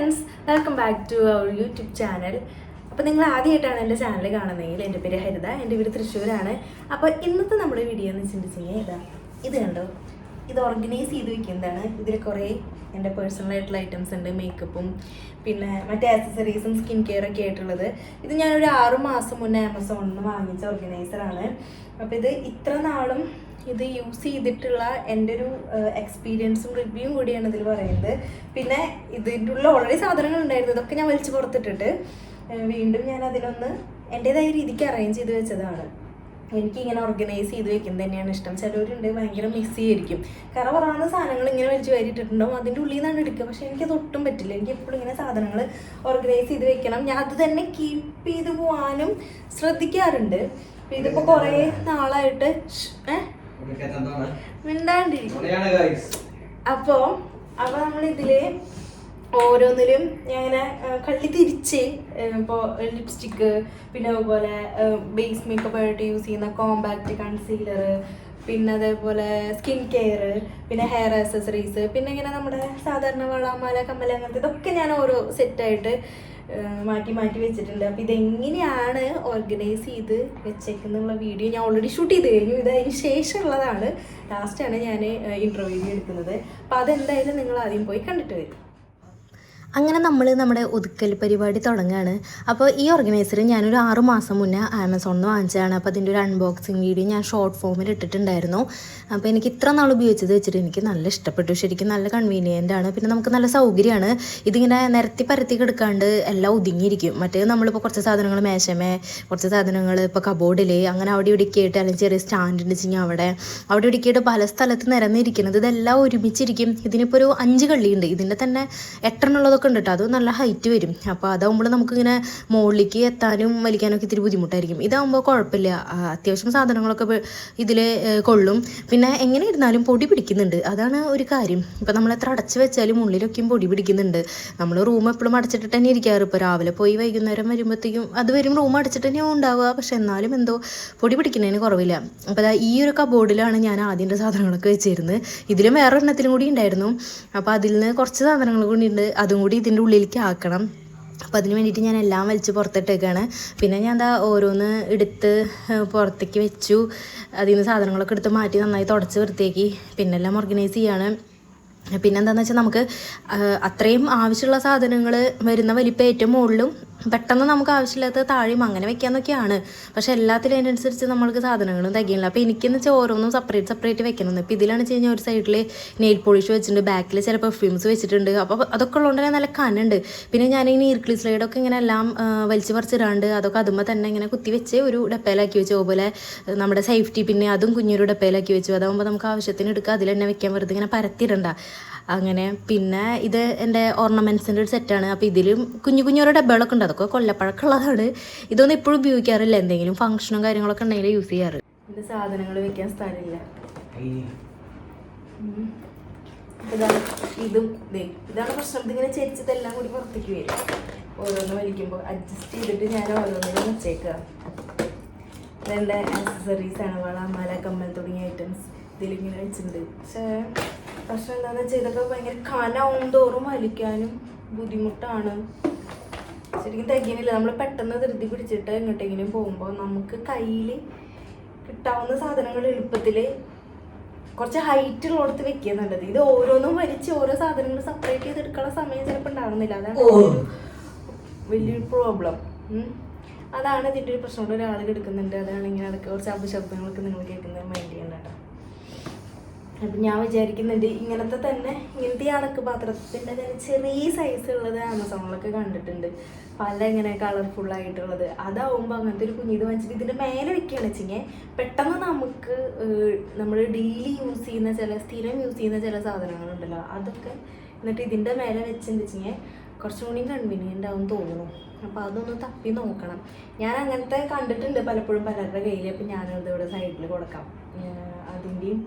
Friends welcome back to our YouTube channel അപ്പോൾ നിങ്ങൾ ആദ്യമായിട്ടാണ് എന്റെ ചാനൽ കാണുന്നതെങ്കിൽ എന്റെ പേര് ഹരിത എന്റെ വീട് തൃശ്ശൂരാണ്. അപ്പോൾ ഇന്നത്തെ നമ്മുടെ വീഡിയോ എന്ന് വെച്ചിട്ടുണ്ടെങ്കിൽ ഇതാ ഇത് കണ്ടോ? ഇത് ഓർഗനൈസ് ചെയ്ത് വെക്കുന്നതാണ്. ഇതിൽ കുറേ എന്റെ പേഴ്സണൽ ആയിട്ടുള്ള ഐറ്റംസ് ഉണ്ട്. മേക്കപ്പും പിന്നെ മറ്റേ ആക്സസറീസും സ്കിൻ കെയർ ഒക്കെ ആയിട്ടുള്ളത്. ഇത് ഞാനൊരു ആറു മാസം മുന്നേ ആമസോണിൽ നിന്ന് വാങ്ങിച്ച ഓർഗനൈസറാണ് അപ്പോൾ ഇത് ഇത്ര നാളും ഇത് യൂസ് ചെയ്തിട്ടുള്ള എന്റെ ഒരു എക്സ്പീരിയൻസും റിവ്യൂവും കൂടിയാണ് ഇതിൽ പറയുന്നത്. പിന്നെ ഇതിന്റെ ഉള്ള ഓൾറെഡി സാധനങ്ങൾ ഉണ്ടായിരുന്നു. ഇതൊക്കെ ഞാൻ വലിച്ചു പുറത്തിട്ടിട്ട് വീണ്ടും ഞാൻ അതിലൊന്ന് എന്റെതായ രീതിക്ക് അറേഞ്ച് ചെയ്ത് വെച്ചതാണ്. എനിക്ക് ഇങ്ങനെ ഓർഗനൈസ് ചെയ്ത് വെക്കും തന്നെയാണ്. ഇഷ്ടം ചിലവരുണ്ട് ഭയങ്കര മിസ് ചെയ്യായിരിക്കും കാരണം പറയുന്ന സാധനങ്ങൾ ഇങ്ങനെ വലിച്ചു വാരിയിട്ടിട്ടുണ്ടാവും. അതിന്റെ ഉള്ളിൽ നിന്നാണ് എടുക്കുക. പക്ഷേ എനിക്കത് ഒട്ടും പറ്റില്ല. എനിക്ക് എപ്പോഴും ഇങ്ങനെ സാധനങ്ങൾ ഓർഗനൈസ് ചെയ്ത് വെക്കണം. ഞാൻ അത് തന്നെ കീപ്പ് ചെയ്ത് പോകാനും ശ്രദ്ധിക്കാറുണ്ട്. ഇതിപ്പോൾ ഇതിപ്പോ കുറേ നാളായിട്ട് മിണ്ടാണ്ടി ഏ? മിണ്ടാണ്ടിരിക്കും അപ്പോ അപ്പൊ നമ്മൾ ഇതിൽ ഓരോന്നിലും ഞാൻ ഇങ്ങനെ കള്ളി തിരിച്ച് ഇപ്പോൾ ലിപ്സ്റ്റിക്ക് പിന്നെ അതുപോലെ ബേസ് മേക്കപ്പ് ആയിട്ട് യൂസ് ചെയ്യുന്ന കോമ്പാക്റ്റ് കൺസീലർ പിന്നെ അതേപോലെ സ്കിൻ കെയർ പിന്നെ ഹെയർ ആക്സസറീസ് പിന്നെ ഇങ്ങനെ നമ്മുടെ സാധാരണ വളമാല കമ്മല അങ്ങനത്തെ ഇതൊക്കെ ഞാൻ ഓരോ സെറ്റായിട്ട് മാറ്റി മാറ്റി വെച്ചിട്ടുണ്ട്. അപ്പോൾ ഇതെങ്ങനെയാണ് ഓർഗനൈസ് ചെയ്ത് വെച്ചേക്കുന്നുള്ള വീഡിയോ ഞാൻ ഓൾറെഡി ഷൂട്ട് ചെയ്ത് കഴിഞ്ഞു. ഇതതിന് ശേഷമുള്ളതാണ് ലാസ്റ്റാണ് ഞാൻ ഇന്റർവ്യൂ എടുക്കുന്നത്. അപ്പോൾ അതെന്തായാലും നിങ്ങൾ ആദ്യം പോയി കണ്ടിട്ട് വരും. അങ്ങനെ നമ്മൾ നമ്മുടെ ഒതുക്കൽ പരിപാടി തുടങ്ങുകയാണ് അപ്പോൾ ഈ ഓർഗനൈസർ ഞാനൊരു ആറു മാസം മുന്നേ ആമസോണിൽ നിന്ന് വാങ്ങിച്ചതാണ്. അപ്പോൾ അതിന്റെ ഒരു അൺബോക്സിങ് വീഡിയോ ഞാൻ ഷോർട്ട് ഫോമിൽ ഇട്ടിട്ടുണ്ടായിരുന്നു. അപ്പോൾ എനിക്ക് ഇത്ര നാൾ ഉപയോഗിച്ചത് വെച്ചിട്ട് എനിക്ക് നല്ല ഇഷ്ടപ്പെട്ടു. ശരിക്കും നല്ല കൺവീനിയന്റ് ആണ്. പിന്നെ നമുക്ക് നല്ല സൗകര്യമാണ്. ഇതിങ്ങനെ നിരത്തി പരത്തി കിടക്കാണ്ട് എല്ലാം ഒതുങ്ങിയിരിക്കും. മറ്റേ നമ്മളിപ്പോൾ കുറച്ച് സാധനങ്ങൾ മേശമേ കുറച്ച് സാധനങ്ങൾ ഇപ്പോൾ കബോർഡിൽ അങ്ങനെ അവിടെ ഇവിടെയൊക്കെ ആയിട്ട് അല്ലെങ്കിൽ ചെറിയ സ്റ്റാൻഡ് ഉണ്ടെങ്കിൽ അവിടെ അവിടെ ഇവിടെയൊക്കെ പല സ്ഥലത്ത് നിരന്നിരിക്കുന്നത് ഇതെല്ലാം ഒരുമിച്ചിരിക്കും. ഇതിനിപ്പോൾ ഒരു അഞ്ച് കള്ളിയുണ്ട്. ഇതിന്റെ തന്നെ എട്ടെണ്ണുള്ളതൊക്കെ ഉണ്ട് കേട്ടോ അത് നല്ല ഹൈറ്റ് വരും. അപ്പോൾ അതാകുമ്പോൾ നമുക്കിങ്ങനെ മുകളിലേക്ക് എത്താനും വലിക്കാനൊക്കെ ഇത്തിരി ബുദ്ധിമുട്ടായിരിക്കും. ഇതാകുമ്പോൾ കുഴപ്പമില്ല അത്യാവശ്യം സാധനങ്ങളൊക്കെ ഇതിൽ കൊള്ളും. പിന്നെ എങ്ങനെ ഇരുന്നാലും പൊടി പിടിക്കുന്നുണ്ട്. അതാണ് ഒരു കാര്യം. ഇപ്പം നമ്മൾ എത്ര അടച്ച് വെച്ചാലും ഉള്ളിലൊക്കെയും പൊടി പിടിക്കുന്നുണ്ട്. നമ്മൾ റൂം എപ്പോഴും അടച്ചിട്ട് തന്നെ ഇരിക്കാറ്. ഇപ്പോൾ രാവിലെ പോയി വൈകുന്നേരം വരുമ്പോഴത്തേക്കും അത് വരും റൂം അടച്ചിട്ട് തന്നെ ഉണ്ടാവുക. പക്ഷെ എന്നാലും എന്തോ പൊടി പിടിക്കുന്നതിന് കുറവില്ല. അപ്പോൾ ഈ ഒരു കബോർഡിലാണ് ഞാൻ ആദ്യത്തെ സാധനങ്ങളൊക്കെ വെച്ചിരുന്നത്. ഇതിലും വേറെ എണ്ണത്തിലും കൂടി ഉണ്ടായിരുന്നു. അപ്പോൾ അതിൽ നിന്ന് കുറച്ച് സാധനങ്ങൾ കൂടി ഉണ്ട്. അതും ഇതിന്റെ ഉള്ളിലേക്ക് ആക്കണം. അപ്പോൾ അതിന് വേണ്ടിയിട്ട് ഞാൻ എല്ലാം വലിച്ച് പുറത്തിട്ടേക്കാണ്. പിന്നെ ഞാൻ എന്താ ഓരോന്ന് എടുത്ത് പുറത്തേക്ക് വെച്ചു. അതിൽ നിന്ന് സാധനങ്ങളൊക്കെ എടുത്ത് മാറ്റി നന്നായി തുടച്ച് വൃത്തിയാക്കി. പിന്നെ എല്ലാം ഓർഗനൈസ് ചെയ്യാണ്. പിന്നെ എന്താണെന്ന് വെച്ചാൽ നമുക്ക് അത്രയും ആവശ്യമുള്ള സാധനങ്ങൾ വരുന്ന വലിപ്പം ഏറ്റവും മുകളിലും പെട്ടെന്ന് നമുക്ക് ആവശ്യമില്ലാത്ത താഴെയും അങ്ങനെ വെക്കാന്നൊക്കെയാണ്. പക്ഷെ എല്ലാത്തിലും അതിനനുസരിച്ച് നമ്മൾക്ക് സാധനങ്ങളും തികയില്ല അപ്പോൾ എനിക്കെന്ന് വെച്ചാൽ ഓരോന്നും സെപ്പറേറ്റ് സെപ്പറേറ്റ് വെക്കണം. ഇപ്പോൾ ഇതിലാണ് വെച്ച് കഴിഞ്ഞാൽ ഒരു സൈഡിൽ നെയിൽ പോളിഷ് വെച്ചിട്ടുണ്ട്. ബാക്കിൽ ചില പെർഫ്യൂംസ് വെച്ചിട്ടുണ്ട്. അപ്പോൾ അതൊക്കെ ഉള്ളതുകൊണ്ട് തന്നെ നല്ല കനുണ്ട്. പിന്നെ ഞാനിങ്ങനെ ഈർക്കിളി സ്ലൈഡൊക്കെ ഇങ്ങനെ എല്ലാം വലിച്ചു പറിച്ചിടാണ്ട് അതൊക്കെ അതുമ്പോൾ തന്നെ ഇങ്ങനെ കുത്തി വെച്ച് ഒരു ഡപ്പയിലാക്കി വെച്ചു. അതുപോലെ നമ്മുടെ സേഫ്റ്റി പിന്നെ അതും കുഞ്ഞൊരു ഡപ്പയിലാക്കി വെച്ചു. അതാകുമ്പോൾ നമുക്ക് ആവശ്യത്തിന് എടുക്കുക അതിൽ തന്നെ വെക്കാൻ വെറുതെ ഇങ്ങനെ പരത്തിയിടണ്ട അങ്ങനെ. പിന്നെ ഇത് എന്റെ ഓർണമെന്റ്സിന്റെ ഒരു സെറ്റാണ് അപ്പോൾ ഇതിലും കുഞ്ഞു കുഞ്ഞോരോ ഡബ്ബകളൊക്കെ ഉണ്ട്. അതൊക്കെ കൊല്ലപ്പഴക്കമുള്ളതാണ് ഇതൊന്നും എപ്പോഴും ഉപയോഗിക്കാറില്ല. എന്തെങ്കിലും ഫംഗ്ഷനും കാര്യങ്ങളൊക്കെ ഉണ്ടെങ്കിൽ യൂസ് ചെയ്യാറ്. ഇതിന്റെ സാധനങ്ങൾ വെക്കാൻ സ്ഥലമില്ല. ഇതും ദേ ഇതാണ് പ്രശ്നം. ഇതിങ്ങനെ ചെരിച്ചതെല്ലാം കൂടി പുറത്തേക്ക് വരും. ഓരോന്ന് വലിക്കുമ്പോൾ അഡ്ജസ്റ്റ് ചെയ്തിട്ട് ഞാൻ ഓരോന്നിനും വെച്ചേക്കുക ഇതെന്റെ ആക്സസറീസ് ആണ്. വള മാല കമ്മൽ തുടങ്ങിയ ഐറ്റംസ് ഇതിലിങ്ങനെ വെച്ചിട്ടുണ്ട്. പക്ഷേ പ്രശ്നം എന്താണെന്ന് വെച്ചാൽ ഇതൊക്കെ ഭയങ്കര കനാവും തോറും വലിക്കാനും ബുദ്ധിമുട്ടാണ്. ശരിക്കും തികയുന്നില്ല. നമ്മൾ പെട്ടെന്ന് ധൃതി പിടിച്ചിട്ട് എങ്ങോട്ടെങ്കിലും പോകുമ്പോൾ നമുക്ക് കയ്യിൽ കിട്ടാവുന്ന സാധനങ്ങൾ എളുപ്പത്തിൽ കുറച്ച് ഹൈറ്റ് ഉള്ളിടത്ത് വെക്കുക നല്ലത്. ഇത് ഓരോന്നും വലിച്ച് ഓരോ സാധനങ്ങൾ സെപ്പറേറ്റ് ചെയ്ത് എടുക്കാനുള്ള സമയം ചിലപ്പോൾ ഉണ്ടാവുന്നില്ല. അതാണ് വലിയൊരു പ്രോബ്ലം അതാണ് ഇതിന്റെ ഒരു പ്രശ്നം. ഒരാൾ എടുക്കുന്നുണ്ട് അതാണ് ഇങ്ങനെ അതൊക്കെ കുറച്ച് അപശബ്ദങ്ങളൊക്കെ നിങ്ങൾ കേൾക്കുന്നത് അപ്പം ഞാൻ വിചാരിക്കുന്നുണ്ട് ഇങ്ങനത്തെ തന്നെ ഇങ്ങനത്തെ അടക്ക് പാത്രത്തിന്റെ തന്നെ ചെറിയ സൈസ് ഉള്ളത് ആമസോണിലൊക്കെ കണ്ടിട്ടുണ്ട്. പല ഇങ്ങനെ കളർഫുൾ ആയിട്ടുള്ളത്. അതാവുമ്പോൾ അങ്ങനത്തെ ഒരു കുഞ്ഞിത് വാങ്ങിച്ചിട്ട് ഇതിന്റെ മേലെ വെക്കുകയാണ് വെച്ചെങ്കിൽ പെട്ടെന്ന് നമുക്ക് നമ്മൾ ഡെയിലി യൂസ് ചെയ്യുന്ന ചില സ്ഥിരം യൂസ് ചെയ്യുന്ന ചില സാധനങ്ങളുണ്ടല്ലോ. അതൊക്കെ എന്നിട്ട് ഇതിന്റെ മേലെ വെച്ചെന്ന് വെച്ചെങ്കിൽ കുറച്ചും കൂടി കൺവീനിയന്റ് ആവും തോന്നുന്നു. അപ്പോൾ അതൊന്ന് തപ്പി നോക്കണം. ഞാൻ അങ്ങനത്തെ കണ്ടിട്ടുണ്ട് പലപ്പോഴും പലരുടെ കയ്യിൽ അപ്പം ഞാനത് ഇവിടെ സൈഡിൽ കൊടുക്കാം. അതിന്റെയും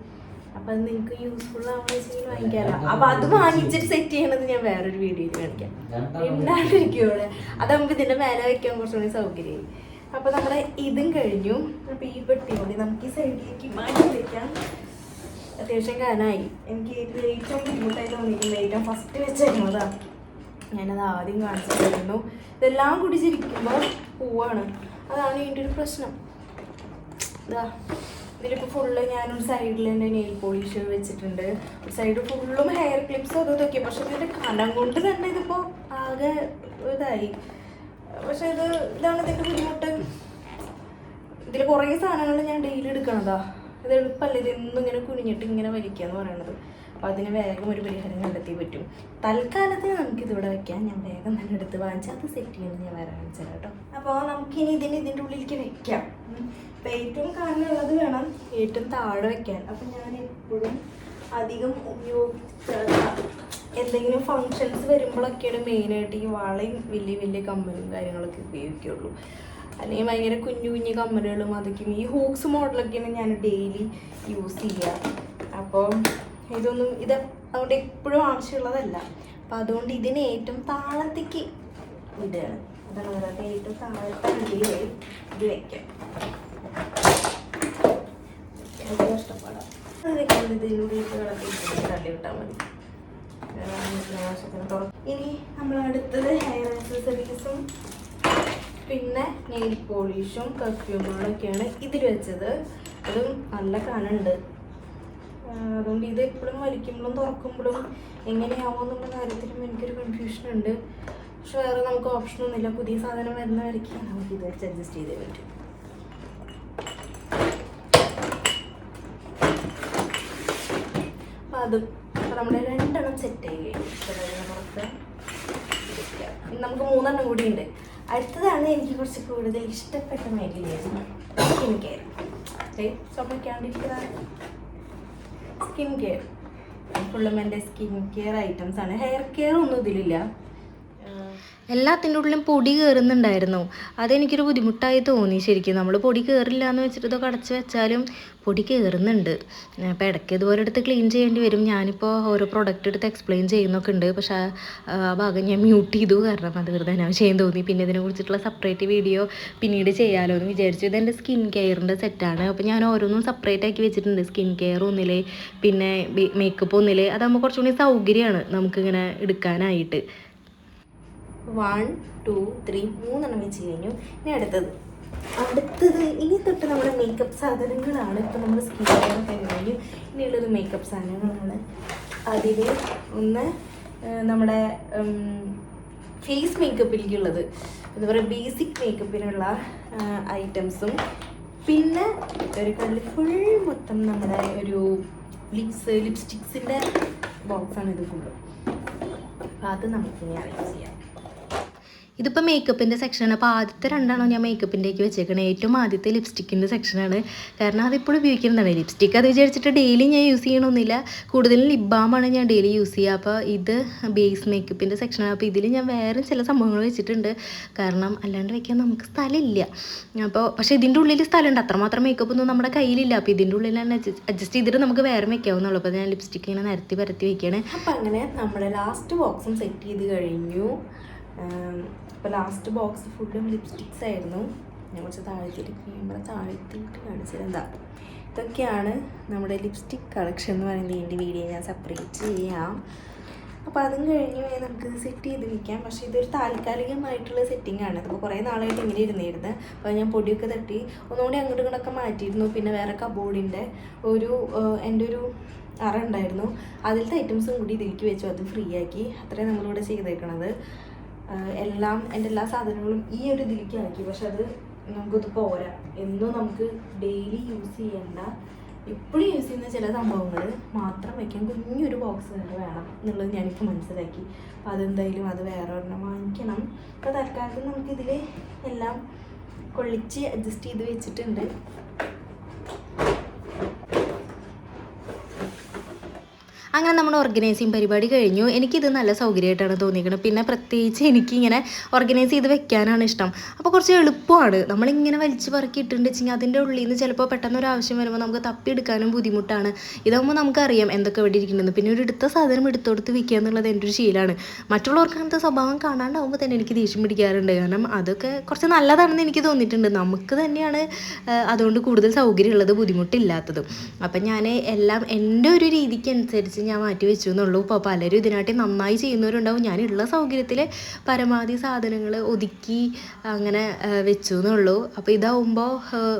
അപ്പൊ അത് നിങ്ങൾക്ക് യൂസ്ഫുൾ ആവുന്ന വെച്ചെങ്കിൽ വാങ്ങിക്കാലോ. അപ്പൊ അത് വാങ്ങിച്ചിട്ട് സെറ്റ് ചെയ്യണത് ഞാൻ വേറൊരു വീഡിയോയിൽ കാണിക്കാം. ഉണ്ടാണ്ടിരിക്കും അത് നമുക്ക് ഇതിന്റെ മേലെ വെക്കാൻ കുറച്ചുകൂടി സൗകര്യം. അപ്പൊ നമ്മുടെ ഇതും കഴിഞ്ഞു. അപ്പൊ ഈ പെട്ടി കൂടി നമുക്ക് ഈ സൈഡിലേക്ക് മാറ്റി വെക്കാം. അത്യാവശ്യം കാനായി എനിക്ക് ഇതിൽ ഏറ്റവും ബുദ്ധിമുട്ടായി തോന്നിയിട്ടുണ്ട് ഏറ്റവും ഫസ്റ്റ് വെച്ചേക്കുന്നതാ ഞാനത് ആദ്യം കാണിച്ചിട്ടുണ്ടായിരുന്നു. ഇതെല്ലാം കുടിച്ചിരിക്കുമ്പോൾ പോവാണ്. അതാണ് ഇതിന്റെ ഒരു പ്രശ്നം. ഇതാ ഇതിലിപ്പോൾ ഫുള്ള് ഞാനൊരു സൈഡിൽ എന്റെ നെയിൽ പോളിഷ് വെച്ചിട്ടുണ്ട്. ഒരു സൈഡ് ഫുള്ളും ഹെയർ ക്ലിപ്സ് അതും ഇതൊക്കെ പക്ഷെ ഇതിന്റെ കനം കൊണ്ട് തന്നെ ഇതിപ്പോൾ ആകെ ഇതായി. പക്ഷെ ഇത് ഇതാണ് ഇതിന്റെ ബുദ്ധിമുട്ട്. ഇതിൽ കുറേ സാധനങ്ങൾ ഞാൻ ഡെയിലി എടുക്കണതാ. ഇത് എളുപ്പമല്ല ഇത് ഇങ്ങനെ കുനിഞ്ഞിട്ട് ഇങ്ങനെ വലിക്കുക എന്ന് പറയണത്. അപ്പോൾ അതിന് വേഗം ഒരു പരിഹാരം കണ്ടെത്തി പറ്റും. തൽക്കാലത്തിന് നമുക്ക് ഇതിവിടെ വെക്കാം. ഞാൻ വേഗം തന്നെ എടുത്ത് വാങ്ങിച്ച് അത് സെറ്റ് ചെയ്യുന്നത് ഞാൻ വേറെ കാണിച്ചു കേട്ടോ. അപ്പോൾ നമുക്കിനി ഇതിന് ഇതിന്റെ ഉള്ളിലേക്ക് വെക്കാം. അപ്പോൾ ഏറ്റവും കാരണമുള്ളത് വേണം ഏറ്റവും താഴെ വെക്കാൻ. അപ്പം ഞാൻ എപ്പോഴും അധികം ഉപയോഗിച്ച എന്തെങ്കിലും ഫങ്ഷൻസ് വരുമ്പോഴൊക്കെയാണ് മെയിനായിട്ട് ഈ വളയും വലിയ വലിയ കമ്മലും കാര്യങ്ങളൊക്കെ ഉപയോഗിക്കുകയുള്ളൂ അല്ലെങ്കിൽ ഭയങ്കര കുഞ്ഞു കുഞ്ഞു കമ്മലുകളും അതൊക്കെയും. ഈ ഹൂക്സ് മോഡലൊക്കെയാണ് ഞാൻ ഡെയിലി യൂസ് ചെയ്യുക അപ്പോൾ ഇതൊന്നും ഇത് അതുകൊണ്ട് എപ്പോഴും ആവശ്യമുള്ളതല്ല. അപ്പം അതുകൊണ്ട് ഇതിന് ഏറ്റവും താഴത്തേക്ക് ഇടുകയാണ് അതാണ് പറയുന്നത് ഏറ്റവും താഴത്തെ അടിയിൽ ഇത് വയ്ക്കാം ഇനി നമ്മൾ അടുത്തത് ഹെയർ ആക്സസറീസും പിന്നെ നെയിൽ പോളിഷും പെർഫ്യൂമുകളൊക്കെയാണ് ഇതിൽ വെച്ചത്. അതും നല്ല കനുണ്ട് അതുകൊണ്ട് ഇത് എപ്പോഴും വലിക്കുമ്പോഴും തുറക്കുമ്പോഴും എങ്ങനെയാവും എന്നുള്ള കാര്യത്തിലും എനിക്കൊരു കൺഫ്യൂഷൻ ഉണ്ട്. പക്ഷെ വേറെ നമുക്ക് ഓപ്ഷനൊന്നുമില്ല പുതിയ സാധനം വരുന്ന വരയ്ക്ക് നമുക്ക് ഇത് വെച്ച് അഡ്ജസ്റ്റ് ചെയ്തേ പറ്റും. അപ്പം അതും അപ്പം നമ്മുടെ രണ്ടെണ്ണം സെറ്റ് ആയി നമുക്ക് മൂന്നെണ്ണം കൂടി ഉണ്ട്. അടുത്തതാണ് എനിക്ക് കുറച്ച് കൂടുതൽ ഇഷ്ടപ്പെട്ട മേഖലയായിരുന്നു എനിക്കായിരുന്നു. കെയർ ചുമക്കാണ്ടിരിക്കുന്നതാണ് സ്കിൻ കെയർ ഫുള്ളും എന്റെ സ്കിൻ കെയർ ഐറ്റംസ് ആണ്. ഹെയർ കെയർ ഒന്നും ഇതിലില്ല. എല്ലാത്തിന്റെ ഉള്ളിലും പൊടി കയറുന്നുണ്ടായിരുന്നു അതെനിക്കൊരു ബുദ്ധിമുട്ടായി തോന്നി. ശരിക്കും നമ്മൾ പൊടി കയറില്ല എന്ന് വെച്ചിട്ട് ഇതൊക്കെ അടച്ച് വെച്ചാലും പൊടി കയറുന്നുണ്ട് അപ്പോൾ ഇടയ്ക്ക് ഇതുപോലെ എടുത്ത് ക്ലീൻ ചെയ്യേണ്ടി വരും. ഞാനിപ്പോൾ ഓരോ പ്രൊഡക്റ്റ് എടുത്ത് എക്സ്പ്ലെയിൻ ചെയ്യുന്നൊക്കെ ഉണ്ട്. പക്ഷേ ആ ഭാഗം ഞാൻ മ്യൂട്ട് ചെയ്തു. കാരണം അത് വെറുതെ അനാവശ്യം തോന്നി. പിന്നെ ഇതിനെ കുറിച്ചിട്ടുള്ള സെപ്പറേറ്റ് വീഡിയോ പിന്നീട് ചെയ്യാമല്ലോ എന്ന് വിചാരിച്ചു. ഇതെന്റെ സ്കിൻ കെയറിന്റെ സെറ്റാണ് അപ്പോൾ ഞാൻ ഓരോന്നും സെപ്പറേറ്റ് ആക്കി വെച്ചിട്ടുണ്ട്. സ്കിൻ കെയർ ഒന്നിലേ പിന്നെ മേക്കപ്പ് ഒന്നിലേ. അതാകുമ്പോൾ കുറച്ചുകൂടി സൗകര്യമാണ് നമുക്കിങ്ങനെ എടുക്കാനായിട്ട്. വൺ ടു ത്രീ മൂന്നെണ്ണം വെച്ച് കഴിഞ്ഞു. ഇനി അടുത്തത്. അടുത്തത് ഇനി തൊട്ട് നമ്മുടെ മേക്കപ്പ് സാധനങ്ങളാണ്. ഇപ്പം നമ്മൾ സ്കിൻ കെയർ കഴിഞ്ഞു. ഇനിയുള്ളത് മേക്കപ്പ് സാധനങ്ങളാണ്. അതിൽ ഒന്ന് നമ്മുടെ ഫേസ് മേക്കപ്പിലേക്കുള്ളത് എന്താ പറയുക ബേസിക് മേക്കപ്പിനുള്ള ഐറ്റംസും പിന്നെ ഒരു കല്ല് ഫുൾ മൊത്തം നമ്മുടെ ഒരു ലിപ്സ് ലിപ്സ്റ്റിക്സിന്റെ ബോക്സാണ് ഇത് ഫുള്ള് അപ്പോൾ അത് നമുക്കിനി അറേഞ്ച് ചെയ്യാം. ഇതിപ്പോൾ മേക്കപ്പിന്റെ സെക്ഷനാണ് അപ്പോൾ ആദ്യത്തെ രണ്ടാണോ ഞാൻ മേക്കപ്പിന്റെയൊക്കെ വെച്ചേക്കണേ. ഏറ്റവും ആദ്യത്തെ ലിപ്സ്റ്റിക്കിന്റെ സെക്ഷനാണ് കാരണം അതിപ്പോഴും ഉപയോഗിക്കുന്നതാണ് ലിപ്സ്റ്റിക്ക് അത് വിചാരിച്ചിട്ട് ഡെയിലി ഞാൻ യൂസ് ചെയ്യണമെന്നില്ല കൂടുതലും ലിപ് ബാമാണ് ഞാൻ ഡെയിലി യൂസ് ചെയ്യുക. അപ്പോൾ ഇത് ബേസ് മേക്കപ്പിന്റെ സെക്ഷനാണ് അപ്പോൾ ഇതിൽ ഞാൻ വേറെ ചില സംഭവങ്ങൾ വെച്ചിട്ടുണ്ട്. കാരണം അല്ലാണ്ട് വയ്ക്കാൻ നമുക്ക് സ്ഥലമില്ല. അപ്പോൾ പക്ഷേ ഇതിന്റെ ഉള്ളിൽ സ്ഥലമുണ്ട്. അത്രമാത്രം മേക്കപ്പ് ഒന്നും നമ്മുടെ കയ്യിലില്ല. അപ്പോൾ ഇതിന്റെ ഉള്ളിൽ തന്നെ അഡ്ജസ്റ്റ് ചെയ്തിട്ട് നമുക്ക് വേറെ വെക്കാവുന്നുള്ളൂ അപ്പോൾ ഞാൻ ലിപ്സ്റ്റിക്ക് ഇങ്ങനെ നിരത്തി പരത്തി വയ്ക്കുകയാണ് അപ്പോൾ അങ്ങനെ നമ്മുടെ ലാസ്റ്റ് ബോക്സും സെറ്റ് ചെയ്ത് കഴിഞ്ഞു. അപ്പോൾ ലാസ്റ്റ് ബോക്സ് ഫുള്ളും ലിപ്സ്റ്റിക്സ് ആയിരുന്നു. ഞാൻ കുറച്ച് താഴ്ത്തിയിട്ട് ക്യാമറ താഴ്ത്തിയിട്ട് കാണിച്ചത് എന്താ? ഇതൊക്കെയാണ് നമ്മുടെ ലിപ്സ്റ്റിക് കളക്ഷൻ എന്ന് പറയുന്നത് ഇതിന്റെ വീഡിയോ ഞാൻ സെപ്പറേറ്റ് ചെയ്യാം. അപ്പോൾ അതും കഴിഞ്ഞ് നമുക്ക് സെറ്റ് ചെയ്ത് നിൽക്കാം പക്ഷേ ഇതൊരു താൽക്കാലികമായിട്ടുള്ള സെറ്റിംഗ് ആണ്. അപ്പോൾ കുറേ നാളായിട്ട് ഇങ്ങനെ ഇരുന്നിരുന്നു. അപ്പോൾ ഞാൻ പൊടിയൊക്കെ തട്ടി ഒന്നുകൂടി അങ്ങോട്ടും ഇങ്ങോട്ടൊക്കെ മാറ്റിയിരുന്നു. പിന്നെ വേറെ കബോർഡിന്റെ ഒരു എന്റെ ഒരു അറ ഉണ്ടായിരുന്നു. അതിലത്തെ ഐറ്റംസും കൂടി ഇതിലേക്ക് വെച്ചു. അത് ഫ്രീ ആക്കി. അത്രയും നമ്മളിവിടെ ചെയ്തേക്കണത്. എല്ലാം എന്റെ എല്ലാ സാധനങ്ങളും ഈ ഒരു ഇതിലേക്ക് ആക്കി പക്ഷെ അത് നമുക്കത് പോരാ. എന്നും നമുക്ക് ഡെയിലി യൂസ് ചെയ്യേണ്ട എപ്പോഴും യൂസ് ചെയ്യുന്ന ചില സംഭവങ്ങൾ മാത്രം വയ്ക്കാൻ കുഞ്ഞൊരു ബോക്സ് തന്നെ വേണം എന്നുള്ളത് ഞാനിപ്പോൾ മനസ്സിലാക്കി. അപ്പം അതെന്തായാലും അത് വേറെ ഒരെണ്ണം വാങ്ങിക്കണം. അപ്പോൾ തൽക്കാലത്ത് നമുക്കിതിൽ എല്ലാം കൊള്ളിച്ച് അഡ്ജസ്റ്റ് ചെയ്ത് വെച്ചിട്ടുണ്ട്. അങ്ങനെ നമ്മുടെ ഓർഗനൈസിങ് പരിപാടി കഴിഞ്ഞു. എനിക്കിത് നല്ല സൗകര്യമായിട്ടാണ് തോന്നിയിരിക്കുന്നത് പിന്നെ പ്രത്യേകിച്ച് എനിക്കിങ്ങനെ ഓർഗനൈസ് ചെയ്ത് വെക്കാനാണ് ഇഷ്ടം. അപ്പോൾ കുറച്ച് എളുപ്പമാണ്. നമ്മളിങ്ങനെ വലിച്ചു പറക്കി ഇട്ടിട്ടുണ്ട് വെച്ചെങ്കിൽ അതിന്റെ ഉള്ളിൽ നിന്ന് ചിലപ്പോൾ പെട്ടെന്ന് ഒരു ആവശ്യം വരുമ്പോൾ നമുക്ക് തപ്പിയെടുക്കാനും ബുദ്ധിമുട്ടാണ്. ഇതാകുമ്പോൾ നമുക്കറിയാം എന്തൊക്കെ ഇവിടെ ഇരിക്കുന്നത് പിന്നെ ഒരു എടുത്ത സാധനം എടുത്തോടുത്ത് വിൽക്കുക എന്നുള്ളത് എന്റെ ഒരു ശീലമാണ്. മറ്റുള്ളവർക്ക് അങ്ങനത്തെ സ്വഭാവം കാണാണ്ടാവുമ്പോൾ തന്നെ എനിക്ക് ദേഷ്യം പിടിക്കാറുണ്ട്. കാരണം അതൊക്കെ കുറച്ച് നല്ലതാണെന്ന് എനിക്ക് തോന്നിയിട്ടുണ്ട്. നമുക്ക് തന്നെയാണ് അതുകൊണ്ട് കൂടുതൽ സൗകര്യമുള്ളത് ബുദ്ധിമുട്ടില്ലാത്തതും. അപ്പം ഞാൻ എല്ലാം എന്റെ ഒരു രീതിക്ക് അനുസരിച്ച് ഞാൻ മാറ്റി വെച്ചു എന്നുള്ളൂ. ഇപ്പോൾ പലരും ഇതിനായിട്ട് നന്നായി ചെയ്യുന്നവരുണ്ടാവും. ഞാനുള്ള സൗകര്യത്തിൽ പരമാവധി സാധനങ്ങൾ ഒതുക്കി അങ്ങനെ വെച്ചു എന്നുള്ളൂ. അപ്പോൾ ഇതാവുമ്പോൾ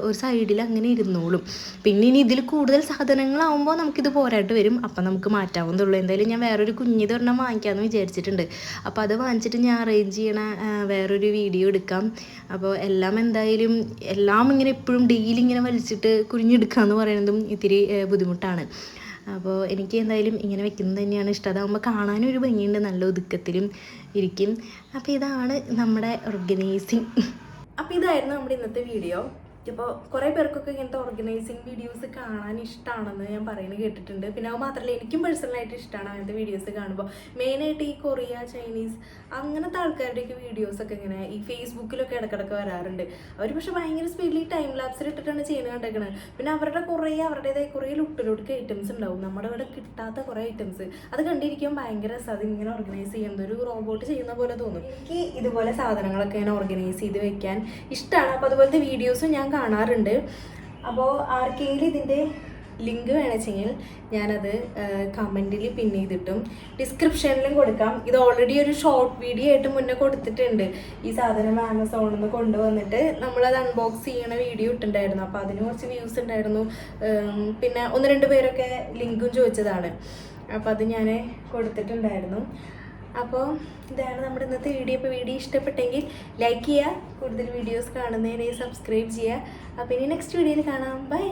ഒരു സൈഡിൽ അങ്ങനെ ഇരുന്നോളും. പിന്നെ ഇനി ഇതിൽ കൂടുതൽ സാധനങ്ങളാവുമ്പോൾ നമുക്കിത് പോരായിട്ട് വരും. അപ്പം നമുക്ക് മാറ്റാവുന്നുള്ളൂ എന്തായാലും ഞാൻ വേറൊരു കുഞ്ഞിതൊരെണ്ണം വാങ്ങിക്കാമെന്ന് വിചാരിച്ചിട്ടുണ്ട്. അപ്പോൾ അത് വാങ്ങിച്ചിട്ട് ഞാൻ അറേഞ്ച് ചെയ്യണ വേറൊരു വീഡിയോ എടുക്കാം. അപ്പോൾ എല്ലാം എന്തായാലും എല്ലാം ഇങ്ങനെ എപ്പോഴും ഡെയിലി ഇങ്ങനെ വലിച്ചിട്ട് കുരിഞ്ഞെടുക്കുക എന്ന് പറയുന്നതും ഇത്തിരി ബുദ്ധിമുട്ടാണ്. അപ്പോൾ എനിക്ക് എന്തായാലും ഇങ്ങനെ വെക്കുന്നത് തന്നെയാണ് ഇഷ്ടം. അതാകുമ്പോൾ കാണാനും ഒരു ഭംഗിയുണ്ട് നല്ല ഒതുക്കത്തിലും ഇരിക്കും. അപ്പോൾ ഇതാണ് നമ്മുടെ ഓർഗനൈസിങ് അപ്പോൾ ഇതായിരുന്നു നമ്മുടെ ഇന്നത്തെ വീഡിയോ ഇപ്പോൾ കുറേ പേർക്കൊക്കെ ഇങ്ങനത്തെ ഓർഗനൈസിങ് വീഡിയോസ് കാണാൻ ഇഷ്ടമാണെന്ന് ഞാൻ പറയുന്നത് കേട്ടിട്ടുണ്ട്. പിന്നെ അത് മാത്രമല്ല എനിക്കും പേഴ്സണലായിട്ട് ഇഷ്ടമാണ് അങ്ങനത്തെ വീഡിയോസ് കാണുമ്പോൾ മെയിനായിട്ട് ഈ കൊറിയ ചൈനീസ് അങ്ങനത്തെ ആൾക്കാരുടെയൊക്കെ വീഡിയോസൊക്കെ ഇങ്ങനെ ഈ ഫേസ്ബുക്കിലൊക്കെ ഇടക്കിടക്ക് വരാറുണ്ട്. അവർ പക്ഷെ ഭയങ്കര സ്പീഡിൽ ടൈം ലാപ്സിൽ ഇട്ടിട്ടാണ് ചെയ്യുന്നത് കണ്ടേക്കണത് പിന്നെ അവരുടെ കുറേ അവരുടേതായ കുറേ ലുട്ടിലൊടുക്ക് ഐറ്റംസ് ഉണ്ടാവും. നമ്മുടെ ഇവിടെ കിട്ടാത്ത കുറേ ഐറ്റംസ് അത് കണ്ടിരിക്കുമ്പോൾ ഭയങ്കര രസം. അത് ഇങ്ങനെ ഓർഗനൈസ് ചെയ്യുന്നത് ഒരു റോബോട്ട് ചെയ്യുന്ന പോലെ തോന്നും. എനിക്ക് ഇതുപോലെ സാധനങ്ങളൊക്കെ ഇങ്ങനെ ഓർഗനൈസ് ചെയ്ത് വെക്കാൻ ഇഷ്ടമാണ് അപ്പോൾ അതുപോലത്തെ വീഡിയോസും ഞാൻ കാണാറുണ്ട്. അപ്പോൾ ആർക്കെങ്കിലും ഇതിന്റെ ലിങ്ക് വേണമെച്ചെങ്കിൽ ഞാനത് കമന്റിൽ പിൻ ചെയ്തിട്ടും ഡിസ്ക്രിപ്ഷനിലും കൊടുക്കാം. ഇത് ഓൾറെഡി ഒരു ഷോർട്ട് വീഡിയോ ആയിട്ട് മുന്നേ കൊടുത്തിട്ടുണ്ട്. ഈ സാധനം ആമസോണിൽ നിന്ന് കൊണ്ടുവന്നിട്ട് നമ്മളത് അൺബോക്സ് ചെയ്യണ വീഡിയോ ഇട്ടിട്ടുണ്ടായിരുന്നു. അപ്പോൾ അതിന് കുറച്ച് വ്യൂസ് ഉണ്ടായിരുന്നു. പിന്നെ ഒന്ന് രണ്ട് പേരൊക്കെ ലിങ്കും ചോദിച്ചതാണ്. അപ്പോൾ അത് ഞാൻ കൊടുത്തിട്ടുണ്ടായിരുന്നു. അപ്പോൾ ഇതാണ് നമ്മുടെ ഇന്നത്തെ വീഡിയോ. ഇപ്പോൾ വീഡിയോ ഇഷ്ടപ്പെട്ടെങ്കിൽ ലൈക്ക് ചെയ്യുക കൂടുതൽ വീഡിയോസ് കാണുന്നതിന് സബ്സ്ക്രൈബ് ചെയ്യുക. അപ്പോൾ ഇനി നെക്സ്റ്റ് വീഡിയോയിൽ കാണാം. ബൈ